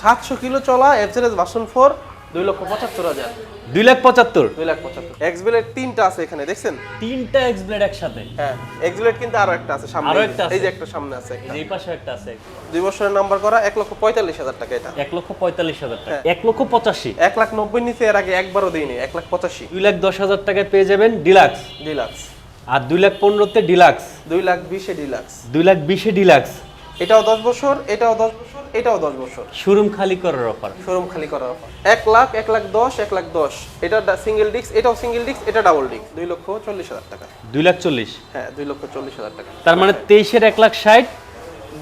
সাতশো কিলো চলা FZ version four দুই লক্ষ পঁচাত্তর হাজার। দুই লাখ পঁচাত্তর? দুই লাখ পঁচাত্তর। এক্সবেলের তিনটা আছে এখানে দেখছেন? তিনটা এক্স ব্লেড একসাথে? হ্যাঁ এক্সবেলের কিন্তু আরও একটা আছে সামনে। আরও একটা? এই যে একটা সামনে আছে। এই পাশে একটা আছে। দুই বছরের নাম্বার করা এক লক্ষ পঁয়তাল্লিশ হাজার টাকা এটা। এক লক্ষ পঁয়তাল্লিশ হাজার টাকা। হ্যাঁ। এক লক্ষ পঁচাশি? এক লাখ নব্বই নিচে এর আগে একবারও দিইনি এক লাখ পঁচাশি। দুই লাখ দশ হাজার টাকায় পেয়ে যাবেন ডিলাক্স। ডিলাক্স। আর দুই লাখ পনেরোতে ডিলাক্স। দুই লাখ বিশে ডিলাক্স। দুই লাখ বিশে ডিলাক্স। এটাও দশ বছর এটাও দশ বছর। এটাও দশ বছর। শোরুম খালি করার অফার শোরুম খালি করার অফার এক লাখ এক লাখ দশ এক লাখ দশ। এটা সিঙ্গেল ডিস্ক এটাও সিঙ্গেল ডিস্ক এটা ডাবল ডিস্ক দুই লক্ষ চল্লিশ হাজার টাকা। দুই লাখ চল্লিশ। হ্যাঁ দুই লক্ষ চল্লিশ হাজার টাকা। তার মানে তেইশের এক লাখ ষাট?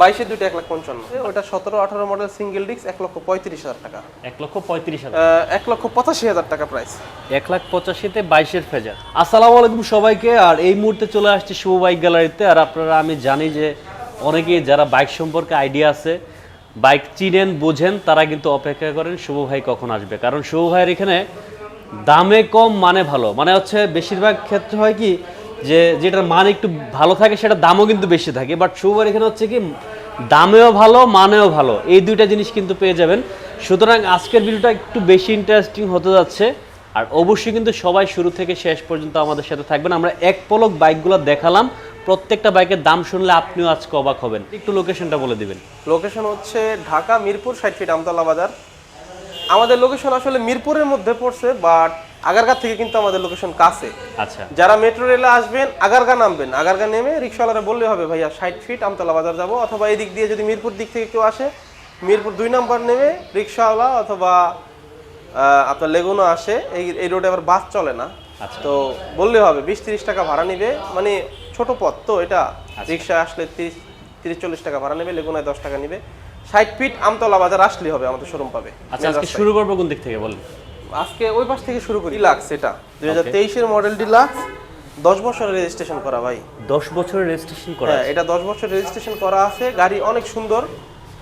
বাইশে দুইটা এক লাখ পঞ্চান্ন। ওটা সতেরো আঠারো মডেল সিঙ্গেল ডিস্ক এক লক্ষ পঁয়ত্রিশ হাজার টাকা। এক লক্ষ পঁয়ত্রিশ হাজার। এক লক্ষ পঁচাশি হাজার টাকা প্রাইস এক লাখ পঁচাশিতে বাইশের ফেজার। আসসালামু আলাইকুম সবাইকে আর এই মুহূর্তে চলে আসছি শুভ বাইক গ্যালারিতে। আর আপনারা আমি জানি যে অনেকেই যারা বাইক সম্পর্কে আইডিয়া আছে বাইক চিনেন, বোঝেন, তারা কিন্তু অপেক্ষা করেন শুভ ভাই কখন আসবে। কারণ শুভ ভাইয়ের এখানে দামে কম মানে ভালো। মানে হচ্ছে বেশিরভাগ ক্ষেত্রে হয় কি যে, যেটার মান একটু ভালো থাকে, সেটা দামও কিন্তু বেশি থাকে। বাট শুভ ভাইয়ের এখানে হচ্ছে কি দামেও ভালো, মানেও ভালো। এই দুইটা জিনিস কিন্তু পেয়ে যাবেন। সুতরাং আজকের ভিডিওটা একটু বেশি ইন্টারেস্টিং হতে যাচ্ছে। আর অবশ্যই কিন্তু সবাই শুরু থেকে শেষ পর্যন্ত আমাদের সাথে থাকবেন। আমরা এক পলক বাইকগুলো দেখালাম। প্রত্যেকটা বাইকের দাম শুনলে আপনিও আজকে অবাক হবেন। একটু লোকেশনটা বলে দিবেন। লোকেশন হচ্ছে ঢাকা মিরপুর ষাট ফিট আমতলা বাজার। আমাদের লোকেশন আসলে মিরপুরের মধ্যে পড়ছে বাট আগারগাঁ থেকে কিন্তু আমাদের লোকেশন কাছে। আচ্ছা। যারা মেট্রো রেলে আসবেন আগারগা নামবেন। আগারগা নেমে রিক্সাওয়ালারা বললে হবে ভাইয়া ষাট ফিট আমতলা বাজার যাব। অথবা এই দিক দিয়ে যদি মিরপুর দিক থেকে কেউ আসে মিরপুর দুই নম্বর নেমে রিক্সাওয়ালা অথবা আপনার লেগুনো আসে এই এই রোডে আবার বাস চলে না। তো বললে হবে বিশ তিরিশ টাকা ভাড়া নিবে মানে ছোট পথ তো এটা। আচ্ছা। রিক্সা আসলে তিরিশ তিরিশ চল্লিশ টাকা ভাড়া নেবে লেগুনায় দশ টাকা নিবে। ষাট ফিট আমতলা বাজার আসলেই হবে আমাদের শোরুম পাবে। আচ্ছা আজকে শুরু করব কোন দিক থেকে বলেন? আজকে ওই পাশ থেকে শুরু করি। ডিলাক্স এটা। দুই হাজার তেইশের মডেল ডিলাক্স দশ বছরের রেজিস্ট্রেশন করা ভাই। দশ বছরের রেজিস্ট্রেশন করা হ্যাঁ এটা দশ বছর রেজিস্ট্রেশন করা আছে। গাড়ি অনেক সুন্দর।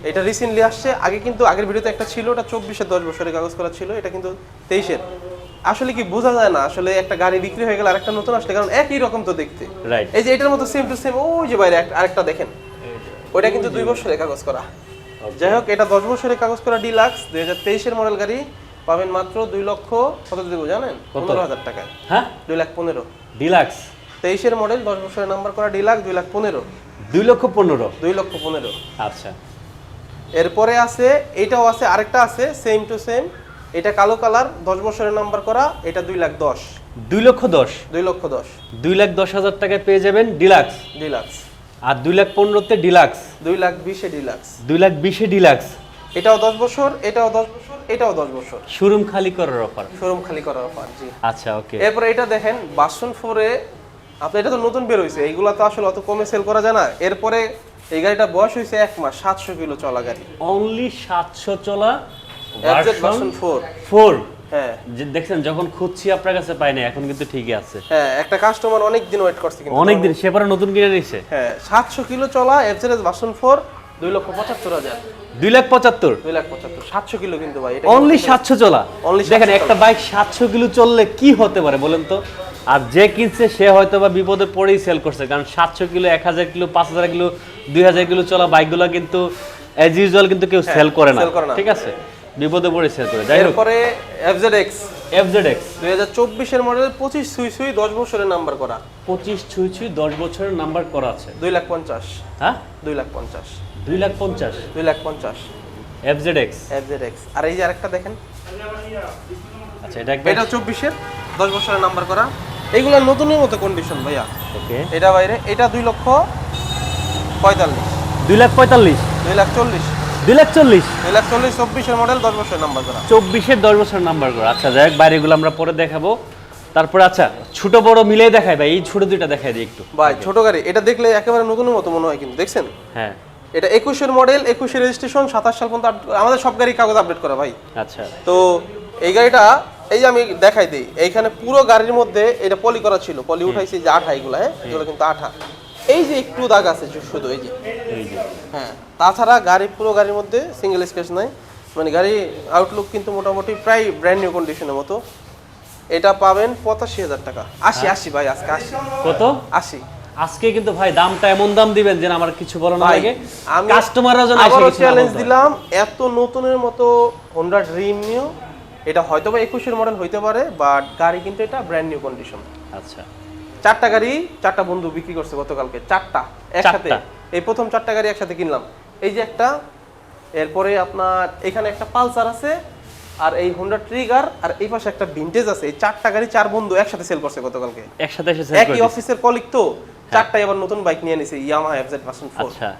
এটা রিসেন্টলি আসছে। আগে কিন্তু আগের ভিডিওতে একটা ছিল ওটা চব্বিশের দশ বছরের কাগজ করা ছিল এটা কিন্তু তেইশের। আসলে কি বোঝা যায় না আসলে একটা গাড়ি বিক্রি হয়ে গেলে আরেকটা নতুন আসলে কারণ একই রকম তো দেখতে। রাইট এই যে এটার মতো সেম টু সেম ওই যে বাইরে আরেকটা দেখেন। ওইটা কিন্তু দুই বছরের কাগজ করা। যাই হোক এটা দশ বছরের কাগজ করা ডিলাক্স দুই হাজার তেইশের মডেল গাড়ি পাবেন মাত্র দুই লক্ষ কত দেবো জানেন? পনেরো হাজার টাকায়। হ্যাঁ? দুই লাখ পনেরো। ডিলাক্স তেইশের মডেল দশ বছরের নাম্বার করা ডিলাক্স দুই লাখ পনেরো। দুই লক্ষ পনেরো? দুই লক্ষ পনেরো। আচ্ছা। এরপরে আছে এটাও আছে আরেকটা আছে সেম টু সেম এটা কালো কালার দশ বছরের নাম্বার করা এটা দুই লাখ দশ। দুই লক্ষ দশ? দুই লক্ষ দশ। দুই লাখ দশ হাজার টাকায় পেয়ে যাবেন ডিলাক্স। ডিলাক্স। আর দুই লাখ পনেরোতে ডিলাক্স। দুই লাখ বিশে ডিলাক্স। দুই লাখ বিশে ডিলাক্স। এটাও দশ বছর এটাও দশ বছর এটাও দশ বছর। শোরুম খালি করার অফার। শোরুম খালি করার অফার জি। আচ্ছা ওকে। এরপরে এটা দেখেন বাসন ফোরে আপনার এটা তো নতুন বের হয়েছে এইগুলো তো আসলে অত কমে সেল করা যায় না। এরপরে এই গাড়িটা বয়স হয়েছে এক মাস সাতশো কিলো চলা গাড়ি। অনলি সাতশো চলা ভার্সন হ্যাঁ। যে দেখছেন যখন খুঁজছি আপনার কাছে পাই না এখন কিন্তু ঠিকই আছে। হ্যাঁ একটা কাস্টমার অনেক দিন ওয়েট করছে কিন্তু। অনেকদিন সে পরে নতুন কিনে নিয়েছে হ্যাঁ সাতশো কিলো চলা এফজেড ভার্সন ফোর দুই লক্ষ পঁচাত্তর হাজার। দুই লাখ পঁচাত্তর? দুই লাখ পঁচাত্তর সাতশো কিলো কিন্তু ভাই এটা অনলি সাতশো চলা? দেখেন একটা বাইক সাতশো কিলো চললে কি হতে পারে বলেন তো? আর যে কিনছে সে হয়তো বা বিপদে পড়েই সেল করছে কারণ সাতশো কিলো এক হাজার কিলো পাঁচ হাজার কিলো দুই হাজার কিলো চলা বাইকগুলো কিন্তু অ্যাজ ইউজুয়াল কিন্তু কেউ সেল না। করে না। ঠিক আছে? বিপদে পড়েছে করে যাই হোক। জেড এক্স দুই হাজার চব্বিশের মডেল পঁচিশ সুই সুই দশ বছরের নাম্বার করা। পঁচিশ ছুঁই ছুঁই দশ বছরের নাম্বার করা আছে। দুই লাখ পঞ্চাশ। হ্যাঁ? দুই লাখ পঞ্চাশ। দুই লাখ পঞ্চাশ। দুই লাখ পঞ্চাশ। F Z X FZ X আর এই যে আরেকটা দেখেন। আচ্ছা এটা এটা চব্বিশের দশ বছরের নাম্বার করা। এইগুলো নতুনের মতো কন্ডিশন ভাইয়া। ওকে। এটা বাইরে এটা দুই লক্ষ পঁয়তাল্লিশ। দুই লাখ পঁয়তাল্লিশ। দুই লাখ চল্লিশ। দুই লাখ চল্লিশ। দুই লাখ চল্লিশ চব্বিশের মডেল দশ নাম্বার করা। চব্বিশের দশ বছর নাম্বার করা। আচ্ছা যাই হোক বাইরেগুলো আমরা পরে দেখাবো। তারপরে আচ্ছা ছোট বড় মিলিয়ে দেখাই ভাই এই ছোট দুইটা দেখাই দিই একটু। ভাই ছোট গাড়ি এটা দেখলে একেবারে নতুনের মতো মনে হয় কিন্তু দেখছেন? হ্যাঁ। এটা একুশের মডেল একুশের রেজিস্ট্রেশন সাতাশ সাল পর্যন্ত আমাদের সব গাড়ি কাগজ আপডেট করা ভাই। আচ্ছা। তো এই গাড়িটা এই যে আমি দেখাই দিই এইখানে পুরো গাড়ির মধ্যে এটা পলি করা ছিল। পলি উঠাইছি যে আঠা এগুলো হ্যাঁ? এগুলো কিন্তু আঠা। এই যে একটু দাগ আছে শুধু এই যে। হ্যাঁ তাছাড়া গাড়ি পুরো গাড়ির মধ্যে সিঙ্গেল স্কেচ নাই। মানে গাড়ি আউটলুক কিন্তু মোটামুটি প্রায় ব্র্যান্ড নিউ কন্ডিশনের মতো। এটা পাবেন পঁচাশি হাজার টাকা। আশি আশি ভাই আজকে আশি। কত? আশি। আজকে কিন্তু ভাই দামটা এমন দাম দিবেন যেন আমার কিছু বলা না লাগে। আমি কাস্টমাররা যেন এসে আবারও চ্যালেঞ্জ দিলাম এত নতুনের মতো হোন্ডা ড্রিম নিউ এটা হয়তো বা একুশের মডেল হইতে পারে বাট গাড়ি কিন্তু এটা ব্র্যান্ড নিউ কন্ডিশন আচ্ছা। চারটা গাড়ি চারটা বন্ধু বিক্রি করছে গতকালকে চারটা একসাথে। এই প্রথম চারটা গাড়ি একসাথে কিনলাম। এই যে একটা এরপরে আপনার এখানে একটা পালসার আছে আর এই হোন্ডা ট্রিগার আর এই পাশে একটা ভিনটেজ আছে। এই চারটা গাড়ি চার বন্ধু একসাথে সেল করছে গতকালকে। একসাথে একই অফিসের কলিক তো চারটাই আবার নতুন বাইক নিয়ে নিছে ইয়ামাহা এফজেড ভার্সন ফোর আচ্ছা।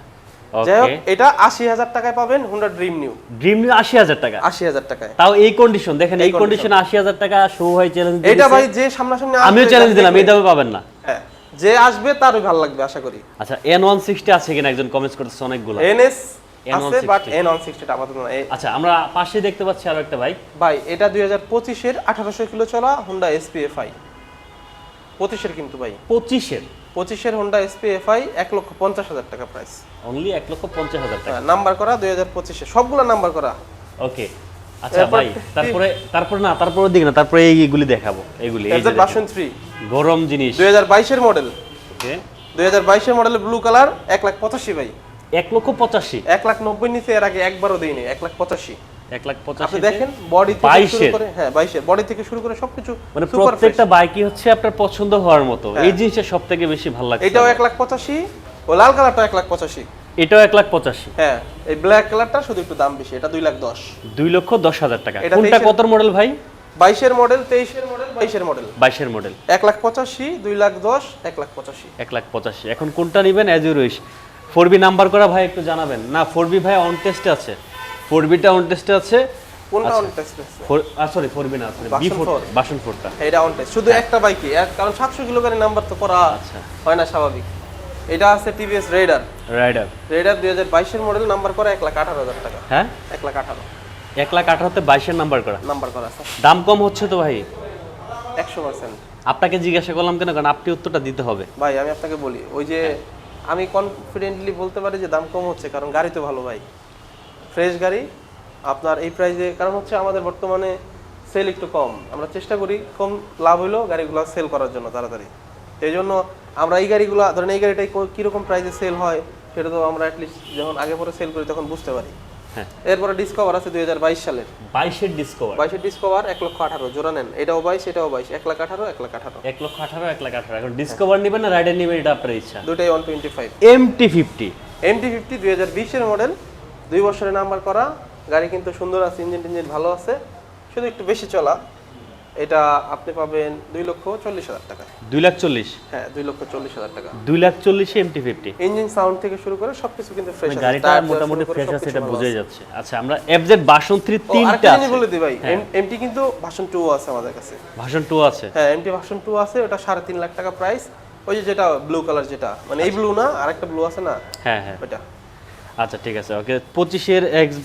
যাই হোক এটা আশি হাজার টাকায় পাবেন Honda dream new dream new আশি হাজার টাকা। আশি হাজার টাকায়। তাও এই কন্ডিশন দেখেন এই কন্ডিশনে আশি হাজার টাকা শো হয় চ্যালেঞ্জ এটা ভাই যে সামনাসামনি আমিও চ্যালেঞ্জ দিলাম এই দামে পাবেন না। হ্যাঁ যে আসবে তারই ভালো লাগবে আশা করি। আচ্ছা এন ওয়ান সিক্সটি আছে কিনা একজন কমেন্টস করতেছে অনেকগুলো। এনএস আছে বাট এন ওয়ান সিক্সটি আপাতত না। আচ্ছা আমরা পাশে দেখতে পাচ্ছি আরও একটা বাইক ভাই এটা দুই হাজার পঁচিশের আঠারোশো কিলো চলা হোন্ডা এসপিএফআই পঁচিশের কিন্তু ভাই। পঁচিশের? পঁচিশের হোন্ডা এসপিএফআই এক লক্ষ পঞ্চাশ হাজার টাকা প্রাইস অনলি এক লক্ষ পঞ্চাশ হাজার টাকা। নাম্বার করা দুই হাজার পঁচিশে। সবগুলো নাম্বার করা। ওকে আচ্ছা ভাই তারপরে তারপরে না তারপরে দিক না তারপরে এইগুলি দেখাবো এগুলি এই যে এফজেড থ্রি গরম জিনিস। দুই হাজার বাইশের মডেল ওকে দুই হাজার বাইশের মডেলের ব্লু কালার এক লাখ পঁচাশি ভাই। এক লক্ষ পঁচাশি। এক লাখ নব্বই নিচে এর আগে একবারও দিইনি এক লাখ পঁচাশি। এক লাখ পঁচাশি দেখেন বডি থেকে শুরু 22 করে হ্যাঁ বাইশের। বডি থেকে শুরু করে সবকিছু মানে প্রত্যেকটা বাইকই হচ্ছে আপনার পছন্দ হওয়ার মতো। হ্যাঁ। এই জিনিসটা সব থেকে বেশি ভালো লাগছে এটাও এক লাখ পঁচাশি। ও লাল কালারটা এক লাখ পঁচাশি। এটাও এক লাখ পঁচাশি। হ্যাঁ এই ব্ল্যাক কালারটা শুধু একটু দাম বেশি এটা দুই লাখ দশ। দুই লক্ষ দশ হাজার টাকা। এটা কোনটা কত মডেল ভাই? বাইশের মডেল তেইশের মডেল বাইশের মডেল বাইশের মডেল এক লাখ পঁচাশি দুই লাখ দশ এক লাখ পঁচাশি। এক লাখ পঁচাশি। এখন কোনটা নেবেন? As you four B number করা ভাই একটু জানাবেন। না ফোর বি ভাই অন টেস্টে আছে। ফোর বিটা অন টেস্টে আছে। কোনটা on test four sorry four B না sorry B version four. Version ফোরটা। এটা অন টেস্ট শুধু একটা বাইকই এক কারণ সাতশো কিলো গাড়ি নাম্বার তো করা আচ্ছা। হয় না স্বাভাবিক। এটা আছে টিভিএস রাইডার রেডার দুই হাজার বাইশের মডেল নাম্বার করা এক লাখ আঠারো হাজার টাকা। হ্যাঁ? এক লাখ আঠারো। এক লাখ আঠারোতে বাইশের নাম্বার করা। নাম্বার করা আছে। দাম কম হচ্ছে তো ভাই? একশো পার্সেন্ট আপনাকে জিজ্ঞাসা করলাম কেন? কারণ আপনি উত্তরটা দিতে হবে। ভাই আমি আপনাকে বলি ওই যে আমি কনফিডেন্টলি বলতে পারি যে দাম কম হচ্ছে কারণ গাড়ি তো ভালো ভাই। ফ্রেশ গাড়ি আপনার এই প্রাইসে কারণ হচ্ছে আমাদের বর্তমানে সেল একটু কম। আমরা চেষ্টা করি কম লাভ হইলেও গাড়িগুলো সেল করার জন্য তাড়াতাড়ি। এই জন্য আমরা এই গাড়িগুলো ধরেন এই গাড়িটাই কীরকম প্রাইসে সেল হয় সেটা তো আমরা অ্যাটলিস্ট যখন আগে পরে সেল করি তখন বুঝতে পারি। হ্যাঁ। এরপরে ডিসকভার আছে দুই হাজার বাইশ সালের। বাইশের ডিসকভার বাইশের ডিসকভার এক লক্ষ আঠারো জোড়া নেন। এটাও বাইশ এটাও বাইশ এক লাখ আঠারো এক লাখ আঠারো। এক লক্ষ আঠারো এক লাখ আঠারো। এখন ডিসকভার নেবেন না রাইডার নেবেন এটা আপনার ইচ্ছা। দুটাই one twenty five M T fifty M T fifty দুই হাজার বিশের মডেল দুই বছরের নাম্বার করা গাড়ি কিন্তু সুন্দর আছে ইঞ্জিন টিঞ্জিন ভালো আছে শুধু একটু বেশি চলা এটা আপনি পাবেন দুই লক্ষ চল্লিশ হাজার টাকা। দুই লাখ চল্লিশ? হ্যাঁ দুই লক্ষ চল্লিশ হাজার টাকা। দুই লাখ চল্লিশে M T fifty engine sound থেকে শুরু করে সবকিছু কিন্তু ফ্রেশ মানে গাড়িটা মোটামুটি ফ্রেশ আছে এটা বোঝাই যাচ্ছে। আচ্ছা আমরা এফজেড বাসন থ্রি তিনটা আছে বলে দিই ভাই এমটি কিন্তু ভার্সন টু আছে আমাদের কাছে। ভাষণ টু আছে? হ্যাঁ এমটি ভার্সন টু আছে ওটা সাড়ে তিন লাখ টাকা প্রাইস ওই যে যেটা ব্লু কালার যেটা মানে এই ব্লু না আরেকটা ব্লু আছে না? হ্যাঁ হ্যাঁ। ওইটা। আচ্ছা ঠিক আছে ওকে। পঁচিশের এক্স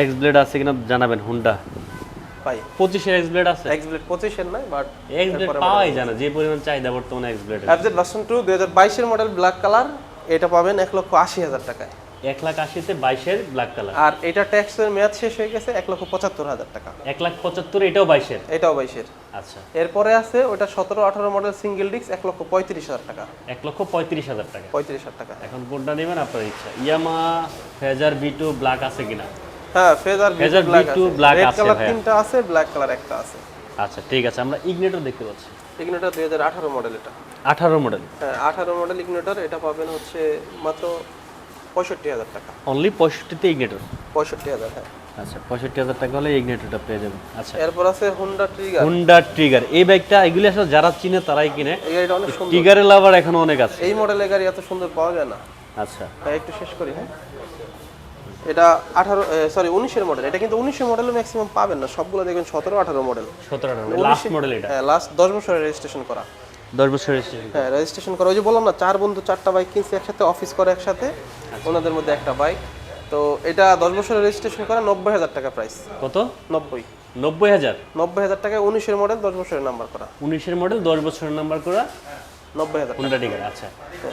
এক্স ব্লেড আছে কিনা জানাবেন হুন্ডা। ভাই পঁচিশের এক্স ব্লেড আছে? এক্স ব্লেড পঁচিশের নাই বাট এক্স ব্লেড পাওয়াই জানা যে পরিমাণ চাহিদা বর্তমানে এক্স ব্লেড অ্যাপজেড ভার্সন টু দুই হাজার বাইশের মডেল ব্ল্যাক কালার এটা পাবেন এক লক্ষ আশি হাজার টাকায়। এক লাখ আশিতে বাইশের ব্ল্যাক কালার আর এটা ট্যাক্সের মেয়াদ শেষ হয়ে গেছে এক লক্ষ পঁচাত্তর হাজার টাকা। এক লাখ পঁচাত্তর এটাও বাইশের? এটাও বাইশের। আচ্ছা। এরপরে আছে ওটা সতেরো আঠারো মডেল সিঙ্গেল ডিস্ক এক লক্ষ পঁয়ত্রিশ হাজার টাকা। এক লক্ষ পঁয়ত্রিশ হাজার টাকা। পঁয়ত্রিশ হাজার টাকা। এখন কোনটা নেবেন? আপনার ইচ্ছা। Yamaha Fazer B two black আছে কিনা? হ্যাঁ ফেজার ব্ল্যাক V2 আছে। রেড আছে কালার তিনটা আছে ব্ল্যাক কালার একটা আছে। আচ্ছা ঠিক আছে। আমরা ইগনেটর দেখতে পাচ্ছি। ইগনেটার দুই হাজার আঠারো মডেল এটা। আঠারো মডেল হ্যাঁ আঠারো মডেল ইগনেটার এটা পাবেন হচ্ছে মাত্র পঁয়ষট্টি হাজার টাকা। অনলি পঁয়ষট্টিতে ইগনেটর পঁয়ষট্টি হাজার হ্যাঁ। আচ্ছা পঁয়ষট্টি হাজার টাকা হলে ইগনেটরটা পেয়ে যাবেন। আচ্ছা। এরপর আছে হোন্ডা ট্রিগার হুন্ডা ট্রিগার এই বাইকটা এগুলি আসলে যারা চিনে তারাই কিনে। ট্রিগারের লাভার এখনও অনেক আছে। এই মডেলের গাড়ি এত সুন্দর পাওয়া যায় না। আচ্ছা। হ্যাঁ একটু শেষ করি হ্যাঁ। এটা আঠারো সরি উনিশের মডেল এটা কিন্তু উনিশের মডেলে ম্যাক্সিমাম পাবেন না। সবগুলো দেখবেন সতেরো আঠারো মডেল সতেরো লাস্ট মডেল এটা। হ্যাঁ লাস্ট দশ বছরের রেজিস্ট্রেশন করা। দশ বছর। হ্যাঁ রেজিস্ট্রেশন করা। ওই যে বললাম না চার বন্ধু চারটা বাইক কিনছে একসাথে অফিস করে একসাথে ওনাদের মধ্যে একটা বাইক। তো এটা দশ বছরের রেজিস্ট্রেশন করা নব্বই হাজার টাকা প্রাইস কত? নব্বই। নব্বই হাজার? নব্বই হাজার টাকায় উনিশের মডেল দশ বছরের নাম্বার করা। উনিশের মডেল দশ বছরের নাম্বার করা? নব্বই হাজার হুন্ডা ট্রিগার আচ্ছা।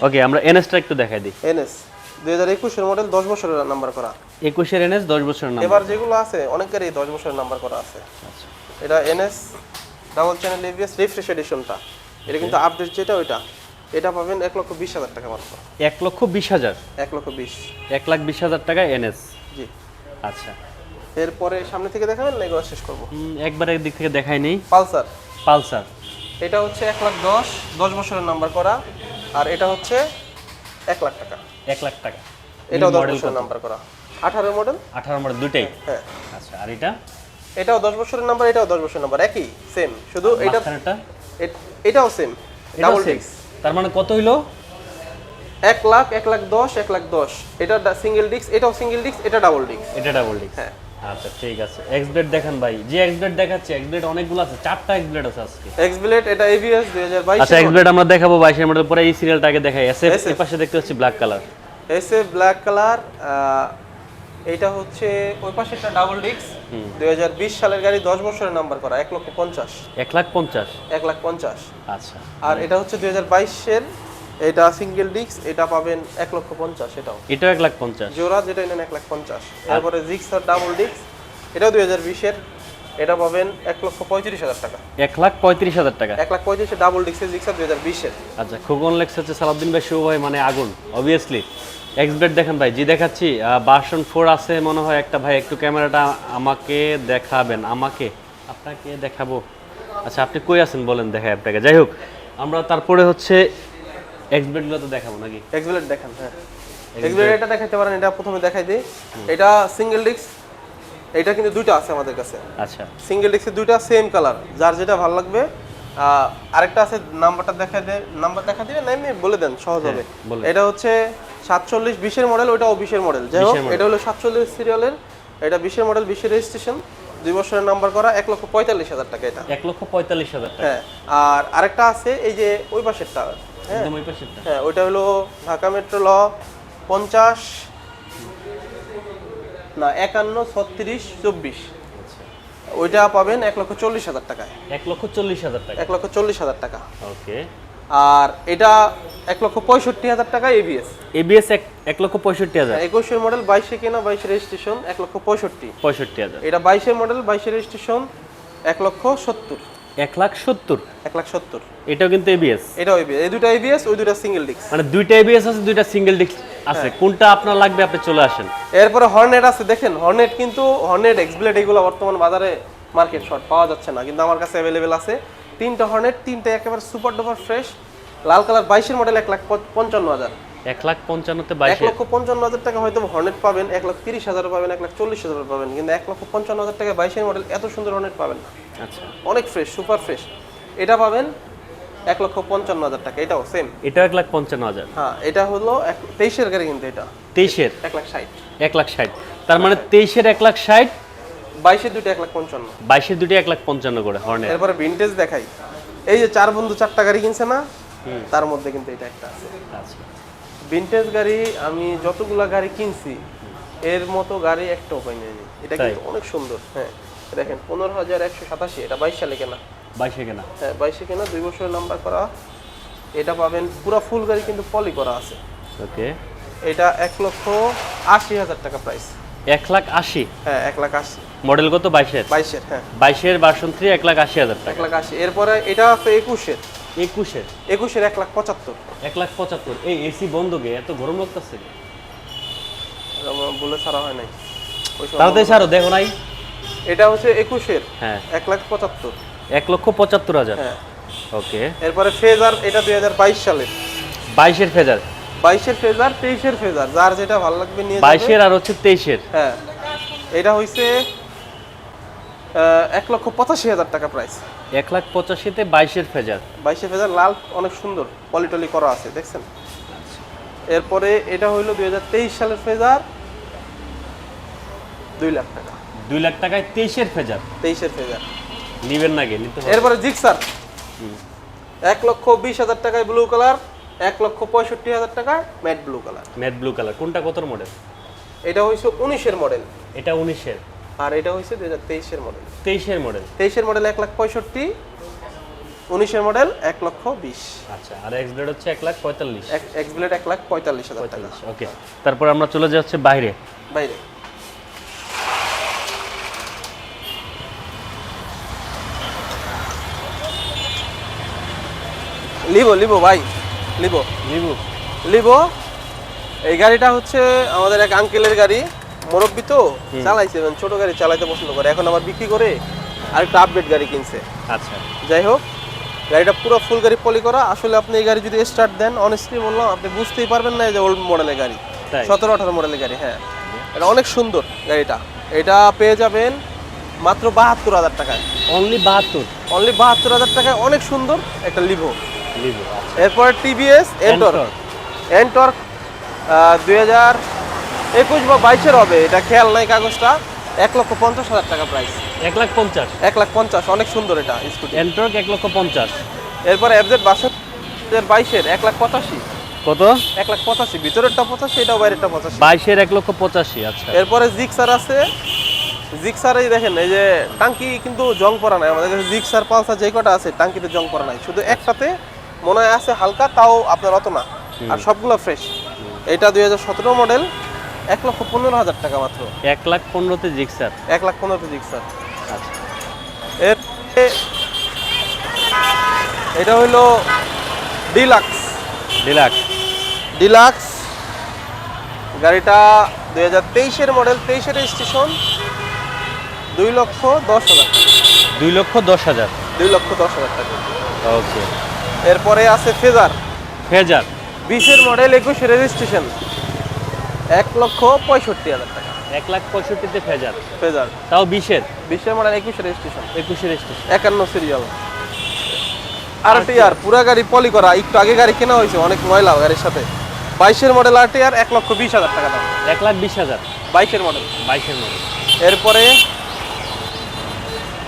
ওকে আমরা এনএসটা একটু দেখাই দিই। এনএস দুই হাজার একুশের মডেল দশ বছরের নাম্বার করা। একুশের এনএস দশ বছরের নাম্বার এবার যেগুলো আছে অনেক গাড়ি দশ বছরের নাম্বার করা আছে। এটা NS double channel ABS refresh এডিশনটা এটা কিন্তু আপডেট যেটা ওইটা। এটা পাবেন এক লক্ষ বিশ হাজার টাকা মাত্র। এক লক্ষ বিশ হাজার? এক লক্ষ বিশ। এক লাখ বিশ হাজার টাকা এনএস জি। আচ্ছা। এরপরে সামনে থেকে দেখাবেন না এগুলো শেষ করব? একবার দিক থেকে দেখাই নেই। পালসার। পালসার। এটা হচ্ছে এক লাখ দশ দশ বছরের নাম্বার করা আর এটা হচ্ছে এক লাখ টাকা। এক লাখ টাকা। এটাও দশ বছরের নাম্বার করা। আঠারো মডেল আঠারো মডেল দুটাই হ্যাঁ আচ্ছা আর এটা? এটাও দশ বছরের নাম্বার এটাও দশ বছরের নাম্বার। একই সেম শুধু এটা এটাও সেম ডাবল? ডিক্স তার মানে কত হইল? এক লাখ এক লাখ দশ এক লাখ দশ। এটা সিঙ্গেল ডিক্স এটাও সিঙ্গেল ডিক্স এটা ডাবল ডিক্স এটা ডাবল ডিস্ক হ্যাঁ। আচ্ছা ঠিক আছে। এক্স ব্লেড দেখেন ভাই। যে এক্স ব্লেড দেখাচ্ছে এক্স ব্লেড অনেকগুলো আছে। চারটা এক্স ব্লেড আছে আজকে। এক্স ব্লেড এটা এবিএস আচ্ছা এক্স ব্লেড আমরা দেখাবো বাইশের মডেল পরে এই সিরিয়ালটা আগে দেখাই। পাশে দেখতে হচ্ছে ব্ল্যাক কালার এসে ব্ল্যাক কালার এইটা হচ্ছে ওই পাশে একটা ডাবল ডিক্স দুই হাজার বিশ সালের গাড়ি দশ বছরের নাম্বার করা এক লক্ষ পঞ্চাশ। এক লাখ পঞ্চাশ? এক লাখ পঞ্চাশ। আচ্ছা। আর এটা হচ্ছে দুই হাজার বাইশের এটা সিঙ্গেল ডিক্স এটা পাবেন এক লক্ষ পঞ্চাশ এটাও। এটাও এক লাখ পঞ্চাশ? জোড়া যেটা নেন এক লাখ পঞ্চাশ। তারপরে জিক্সার ডাবল ডিক্স এটাও দুই হাজার বিশের এটা পাবেন এক লক্ষ পঁয়ত্রিশ হাজার টাকা। এক লাখ পঁয়ত্রিশ হাজার টাকা? এক লাখ পঁয়ত্রিশে ডাবল ডিক্সের জিক্সার দুই হাজার বিশের। আচ্ছা খোকন লেক্স হচ্ছে সালাউদ্দিন ভাই শুভ ভাই মানে আগুন অবভিয়াসলি এক্স ব্লেড দেখেন ভাই জি দেখাচ্ছি। বাসন ফোর আছে মনে হয় একটা ভাই একটু ক্যামেরাটা আমাকে দেখাবেন আমাকে আপনাকে দেখাবো। আচ্ছা আপনি কই আছেন বলেন দেখাই আপনাকে। যাই হোক আমরা তারপরে হচ্ছে এক্স ব্লেডগুলো তো দেখাবো নাকি? এক্সব্লেড দেখেন হ্যাঁ। এক্সব্লেড এটা দেখাতে পারেন এটা প্রথমে দেখাই দিই। এটা সিঙ্গেল ডিক্স এটা কিন্তু দুইটা আছে আমাদের কাছে। আচ্ছা। সিঙ্গেল ডিক্সের দুইটা সেম কালার যার যেটা ভালো লাগবে আরেকটা আছে নাম্বারটা দেখা দে নাম্বার দেখা দিবে না এমনি বলে দেন সহজ হবে। এটা হচ্ছে সাতচল্লিশ বিশের মডেল ওটাও বিশের মডেল যাই হোক 20 এর model। এটা হলো সাতচল্লিশ সিরিয়ালের এটা বিশের মডেল বিশের রেজিস্ট্রেশন দুই বছরের নাম্বার করা এক লক্ষ পঁয়তাল্লিশ হাজার টাকা এটা। এক লক্ষ পঁয়তাল্লিশ হাজার টাকা। হ্যাঁ আর আরেকটা আছে এই যে ওই পাশেরটা হ্যাঁ। ওই পাশেরটা। হ্যাঁ ওইটা হলো ঢাকা মেট্রো ল পঞ্চাশ না একান্ন ছত্রিশ চব্বিশ। ওইটা পাবেন এক লক্ষ চল্লিশ হাজার টাকায়। এক লক্ষ চল্লিশ হাজার টাকা। এক লক্ষ চল্লিশ হাজার টাকা। ওকে। আর এটা এক লক্ষ পঁয়ষট্টি হাজার টাকা এবিএস এবিএস এক এক লক্ষ পঁয়ষট্টি হাজার। একুশের মডেল বাইশে কেনা বাইশে রেজিস্ট্রেশন এক লক্ষ পঁয়ষট্টি। পঁয়ষট্টি হাজার। এটা বাইশের মডেল বাইশে রেজিস্ট্রেশন এক লক্ষ সত্তর। এক লাখ সত্তর। এক লাখ সত্তর। এটাও কিন্তু এবিএস এটাও এবিএস এই দুটো এবিএস ওই দুটা সিঙ্গেল ডিস্ক মানে দুইটা এবিএস আছে দুইটা সিঙ্গেল ডিস্ক আছে কোনটা আপনার লাগবে আপনি চলে আসেন। এরপরে হর্নেট আছে দেখেন হর্নেট কিন্তু হর্নেট এক্সব্লেড এগুলো বর্তমান বাজারে মার্কেট শর্ট পাওয়া যাচ্ছে না কিন্তু আমার কাছে অ্যাভেলেবেল আছে। তিনটা হর্নেট তিনটা একেবারে সুপার ডুপার ফ্রেশ লাল কালার বাইশের মডেল এক লাখ পঞ্চান্ন হাজার। এক লাখ পঞ্চান্নতে এক লক্ষ পঞ্চান্ন হাজার টাকা হয়তো হর্নেট পাবেন এক লাখ তিরিশ হাজার পাবেন এক লাখ চল্লিশ হাজার পাবেন কিন্তু এক লক্ষ পঞ্চান্ন হাজার টাকা বাইশের মডেল এত সুন্দর হর্নেট পাবেন না। আচ্ছা। অনেক ফ্রেশ সুপার ফ্রেশ এটা পাবেন এক লক্ষ পঞ্চান্ন হাজার টাকা। এটাও সেম এটাও এক লাখ পঞ্চান্ন হাজার। হ্যাঁ এটা হলো তেইশের গাড়ি কিন্তু এটা। তেইশের? এক লাখ ষাট। এক লাখ ষাট। তার মানে তেইশের এক লাখ ষাট বাইশের দুটো এক লাখ পঞ্চান্ন। বাইশের দুটি এক লাখ পঞ্চান্ন করে হর্নের। এরপরে ভিনটেজ দেখাই। এই যে চার বন্ধু চারটা গাড়ি কিনছে না? তার মধ্যে কিন্তু এটা একটা আছে। আচ্ছা। ভিনটেজ গাড়ি আমি যতগুলা গাড়ি কিনছি এর মতো গাড়ি একটাও পাইনি এটা কিন্তু অনেক সুন্দর। হ্যাঁ দেখেন পনেরো হাজার একশো সাতাশি এটা বাইশ সালে কেনা। বাইশে কেনা। হ্যাঁ বাইশে কেনা দুই বছরের নাম্বার করা। এটা পাবেন পুরো ফুল গাড়ি কিন্তু পলি করা আছে। ওকে। এটা এক লক্ষ আশি হাজার টাকা প্রাইস এক লাখ আশি? হ্যাঁ এক লাখ আশি। মডেল কত? বাইশের? বাইশের হ্যাঁ। বাইশের ভার্সন থ্রি এক লাখ আশি হাজার টাকা। এক লাখ আশি। এরপরে এটা আছে একুশের। একুশের? একুশের এক লাখ পঁচাত্তর। এক লাখ পঁচাত্তর। এই এসি বন্ধ গে এত গরম লাগতেছে বলে ছাড়া হয় নাই। তাড়াতাড়ি ছাড়ো দেখো নাই। এটা হচ্ছে একুশের। হ্যাঁ। এক লাখ পঁচাত্তর। এক লক্ষ পঁচাত্তর হাজার। হ্যাঁ। ওকে। এরপরে ফেজার এটা দুই হাজার বাইশ সালের। বাইশের ফেজার। বাইশের ফেজার তেইশের ফেজার যার যেটা ভালো লাগবে নিয়ে বাইশের আর হচ্ছে তেইশের। হ্যাঁ। এটা হইছে এক লক্ষ পঁচাশি হাজার টাকা প্রাইস এক লাখ পঁচাশিতে বাইশের ফেজার। বাইশের ফেজার লাল অনেক সুন্দর পলিটলি করা আছে দেখছেন? এরপরে এটা হইল দুই হাজার তেইশ সালের ফেজার দুই লাখ টাকা। দুই লাখ টাকায় তেইশের ফেজার। তেইশের ফেজার। নিবেন না গে নিতে এরপরে জিক্সার। এক লক্ষ বিশ হাজার টাকায় ব্লু কালার এক লক্ষ পঁয়ষট্টি হাজার টাকায় matte blue colour matte blue colour কোনটা কত মডেল এটা হয়েছে উনিশের মডেল এটা উনিশের। আর এটা হয়েছে দুই হাজার তেইশের মডেল তেইশের মডেল তেইশের মডেল এক লাখ পঁয়ষট্টি উনিশের মডেল এক লক্ষ বিশ। আচ্ছা আর এক্স ব্লেড হচ্ছে এক লাখ পঁয়তাল্লিশ। এক্সব্লেড এক লাখ পঁয়তাল্লিশ হাজার টাকা। ওকে তারপর আমরা চলে যাচ্ছি বাইরে। বাইরে। লিবো লিবো ভাই লিবো। নিবু লিবো এই গাড়িটা হচ্ছে আমাদের এক আঙ্কেলের গাড়ি মুরব্বি তো চালাইছে মানে ছোট গাড়ি চালাইতে পছন্দ করে। এখন আবার বিক্রি করে আরেকটা আপডেট গাড়ি কিনছে। আচ্ছা। যাই হোক গাড়িটা পুরো ফুল গাড়ি পলি করা। আসলে আপনি এই গাড়ি যদি স্টার্ট দেন অনেস্টলি বললাম আপনি বুঝতেই পারবেন না যে ওল্ড মডেলের গাড়ি। সতেরো আঠারো মডেলের গাড়ি হ্যাঁ। এটা অনেক সুন্দর গাড়িটা। এটা পেয়ে যাবেন মাত্র বাহাত্তর হাজার টাকায়। অনলি বাহাত্তর? অনলি বাহাত্তর হাজার টাকায় অনেক সুন্দর একটা লিভো এরপরে টিভিএস এন্টর Entor। এন্টর দুই হাজার একুশ বা বাইশের হবে এটা খেয়াল নাই কাগজটা। এক লক্ষ পঞ্চাশ হাজার টাকা প্রাইস এক লাখ পঞ্চাশ। এক লাখ পঞ্চাশ অনেক সুন্দর এটা স্কুটি এন্টর্ক এক লক্ষ পঞ্চাশ। এরপরে এফজেড বাষট্টি বাইশের এক লাখ পঁচাশি। কত? এক লাখ পঁচাশি ভিতরেরটা পঁচাশি এটাও বাইরেরটা পঁচাশি। বাইশের এক লক্ষ পঁচাশি আচ্ছা। এরপরে জিক্সার আছে। জিক্সার এই দেখেন এই যে টাঙ্কি কিন্তু জং পড়া নাই। আমাদের কাছে জিক্সার পালসার যে কটা আছে টাঙ্কিতে জং পড়া নাই। শুধু একটাতে মনে হয় আছে হালকা তাও আপনার অত না। আর সবগুলো ফ্রেশ এটা দুই হাজার সতেরো মডেল এক লক্ষ পনেরো হাজার টাকা মাত্র। এক লাখ পনেরোতে জিক্সার এক লাখ পনেরোতে জিক্সার আচ্ছা। এর এটা হইল ডিলাক্স ডিলাক্স ডিলাক্স গাড়িটা দুই হাজার তেইশের মডেল তেইশের স্টেশন দুই লক্ষ দশ হাজার। দুই লক্ষ দশ হাজার। দুই লক্ষ দশ হাজার টাকা। ওকে এরপরে আছে ফেজার। ফেজার। বিশের মডেল একুশের রেজিস্ট্রেশন এক লক্ষ পঁয়ষট্টি হাজার টাকা। এক লাখ পঁয়ষট্টিতে ফেজার। ফেজার। তাও বিশের? বিশের মডেল একুশের রেজিস্ট্রেশন একুশের রেজিস্ট্রেশন একান্ন সিরিয়াল আর টিআর পুরা গাড়ি পলি করা। একটু আগে গাড়ি কেনা হয়েছে অনেক ময়লা গাড়ির সাথে। বাইশের মডেল আর টিআর এক লক্ষ বিশ হাজার টাকা দাম। এক লাখ বিশ হাজার। বাইশের মডেল বাইশের মডেল এরপরে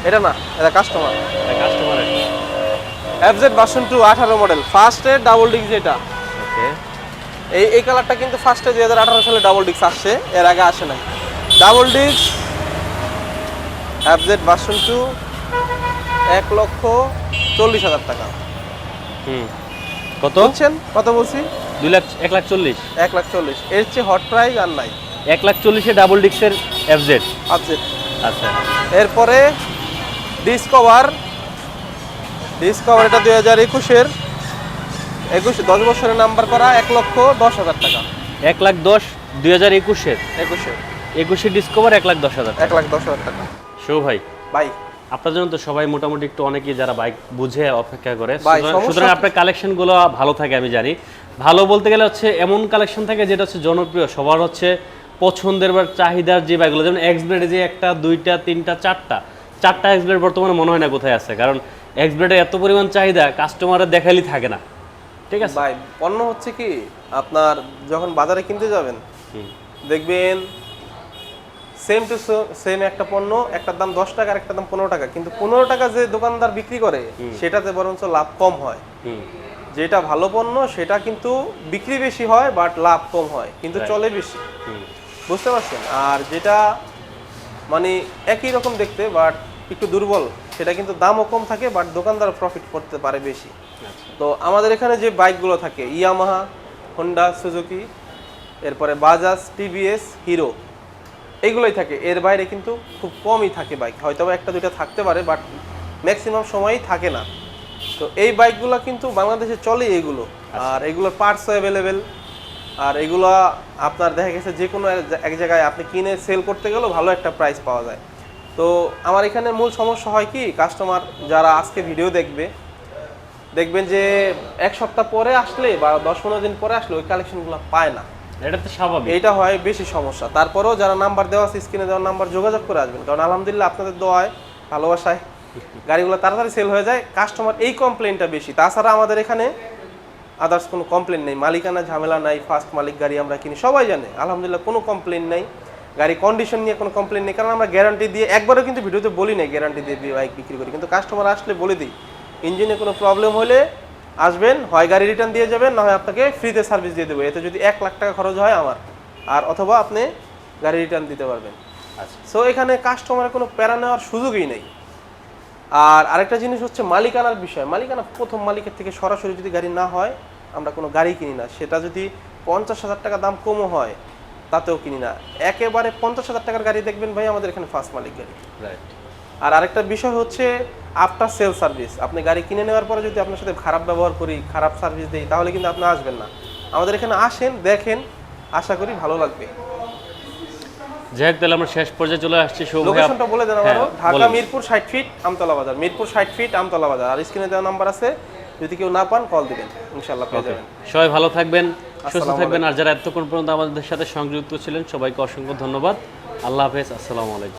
এটা না এটা customer customer FZ version two আঠারো মডেল ফার্স্টে ডাবল ডিস্ক যেটা এই এই কালারটা কিন্তু ফার্স্টে দুই হাজার আঠারো সালে ডাবল ডিস্ক আসছে এর আগে আসে নাই। Double disc FZ version two এক লক্ষ চল্লিশ হাজার টাকা। হুম। কত? বুঝছেন? কত বলছি? দুই লাখ এক লাখ চল্লিশ। এক লাখ চল্লিশ। এর চেয়ে হট প্রাইস আর নাই। এক লাখ চল্লিশে ডাবল ডিক্সের এফজেড আপজেড আচ্ছা। এরপরে ডিসকভার ডিসকভার এটা দুই হাজার একুশের একুশ দশ বছরের নাম্বার করা এক লক্ষ দশ হাজার টাকা। এক লাখ দশ দুই হাজার একুশের? একুশে একুশে ডিসকভার এক লাখ দশ হাজার এক লাখ দশ হাজার টাকা। শো ভাই। বাই। আপনার জন্য তো সবাই মোটামুটি একটু অনেকেই যারা বাইক বুঝে অপেক্ষা করে। সুতরাং-? আপনার কালেকশনগুলো ভালো থাকে আমি জানি। ভালো বলতে গেলে হচ্ছে এমন কালেকশন থাকে যেটা হচ্ছে জনপ্রিয়। সবার হচ্ছে পছন্দের বা চাহিদার যে বাইকগুলো যেমন এক্স ব্লেডে যে একটা দুইটা তিনটা চারটা। চারটা এক্স ব্লেড বর্তমানে মনে হয় না কোথায় আছে। কারণ এক্স ব্লেডের এত পরিমাণ চাহিদা কাস্টমারের দেখাইলেই থাকে না। ঠিক আছে? ভাই পণ্য হচ্ছে কি আপনার যখন বাজারে কিনতে যাবেন দেখবেন সেম টু সেম একটা পণ্য একটার দাম দশ টাকা আর একটার দাম পনেরো টাকা। কিন্তু পনেরো টাকা যে দোকানদার বিক্রি করে সেটাতে বরঞ্চ লাভ কম হয়। যেটা ভালো পণ্য সেটা কিন্তু বিক্রি বেশি হয় বাট লাভ কম হয় কিন্তু চলে বেশি। বুঝতে পারছেন? আর যেটা মানে একই রকম দেখতে বাট একটু দুর্বল সেটা কিন্তু দামও কম থাকে বাট দোকানদার প্রফিট করতে পারে বেশি। আচ্ছা। তো আমাদের এখানে যে বাইকগুলো থাকে ইয়ামাহা হন্ডা সুজুকি এরপরে বাজাজ টিভিএস হিরো এইগুলোই থাকে। এর বাইরে কিন্তু খুব কমই থাকে বাইক। হয়তো বা একটা দুইটা থাকতে পারে বাট ম্যাক্সিমাম সময়ই থাকে না। তো এই বাইকগুলো কিন্তু বাংলাদেশে চলে এগুলো। আর এগুলোর পার্টসও অ্যাভেলেবেল আর এগুলো আপনার দেখা গেছে যে কোনো এক- এক জায়গায় আপনি কিনে সেল করতে গেলেও ভালো একটা প্রাইস পাওয়া যায়। তো আমার এখানে মূল সমস্যা হয় কি কাস্টমার যারা আজকে ভিডিও দেখবে দেখবেন যে এক সপ্তাহ পরে আসলে বা দশ পনেরো দিন পরে আসলে ওই কালেকশনগুলো পায় না। এটা তো স্বাভাবিক। এটা হয় বেশি সমস্যা। তারপরেও যারা নাম্বার দেওয়া আছে স্ক্রিনে দেওয়ার নাম্বার যোগাযোগ করে আসবেন। কারণ আলহামদুলিল্লাহ আপনাদের দোয়ায় ভালোবাসায় গাড়িগুলো তাড়াতাড়ি সেল হয়ে যায় কাস্টমার এই কমপ্লেনটা বেশি। তাছাড়া আমাদের এখানে আদার্স কোনো কমপ্লেন নেই। মালিকানা ঝামেলা নাই ফার্স্ট মালিক গাড়ি আমরা কিনি সবাই জানে। আলহামদুলিল্লাহ কোনো কমপ্লেন নেই। গাড়ি কন্ডিশন নিয়ে কোনো কমপ্লেন নেই। কারণ আমরা গ্যারান্টি দিয়ে একবারও কিন্তু ভিডিওতে বলি নাই গ্যারান্টি দিয়ে বাইক বিক্রি করি। কিন্তু কাস্টমার আসলে বলে দিই ইঞ্জিনে কোনো প্রবলেম হলে আসবেন হয় গাড়ি রিটার্ন দিয়ে যাবেন না হয় আপনাকে ফ্রিতে সার্ভিস দিয়ে দেবো। এতে যদি এক লাখ টাকা খরচ হয় আমার আর অথবা আপনি গাড়ি রিটার্ন দিতে পারবেন। আচ্ছা। সো এখানে কাস্টমারের কোনো প্যারা নেওয়ার সুযোগই নেই। আর আরেকটা জিনিস হচ্ছে মালিকানার বিষয়। মালিকানা প্রথম মালিকের থেকে সরাসরি যদি গাড়ি না হয় আমরা কোনো গাড়ি কিনি না। সেটা যদি পঞ্চাশ হাজার টাকা দাম কমও হয় তাতেও কিনি না। একেবারে পঞ্চাশ হাজার টাকার গাড়ি দেখবেন ভাই আমাদের এখানে ফার্স্ট মালিক গাড়ি। রাইট আর আরেকটা বিষয় হচ্ছে আফটার সেল সার্ভিস আপনি গাড়ি কিনে নেওয়ার পরে যদি আপনার সাথে খারাপ ব্যবহার করি খারাপ সার্ভিস দিই তাহলে কিন্তু আপনি আসবেন না। আমাদের এখানে আসেন দেখেন আশা করি ভালো লাগবে। যাই হোক তাহলে আমরা শেষ পর্যায়ে চলে আসছি লোকেশনটা বলে দেন হ্যাঁ, আমারও ঢাকা মিরপুর ষাট ফিট আমতলা বাজার। মিরপুর ষাট ফিট আমতলা বাজার। আর স্ক্রিনে দেওয়া নাম্বার আছে। যদি কেউ না পান কল দিবেন। ইনশাল্লাহ পেয়ে যাবেন। সবাই ভালো থাকবেন। সুস্থ থাকবেন। আর যারা এতক্ষণ পর্যন্ত আমাদের সাথে সংযুক্ত ছিলেন সবাইকে অসংখ্য ধন্যবাদ। আল্লাহ হাফেজ আসসালামু আলাইকুম।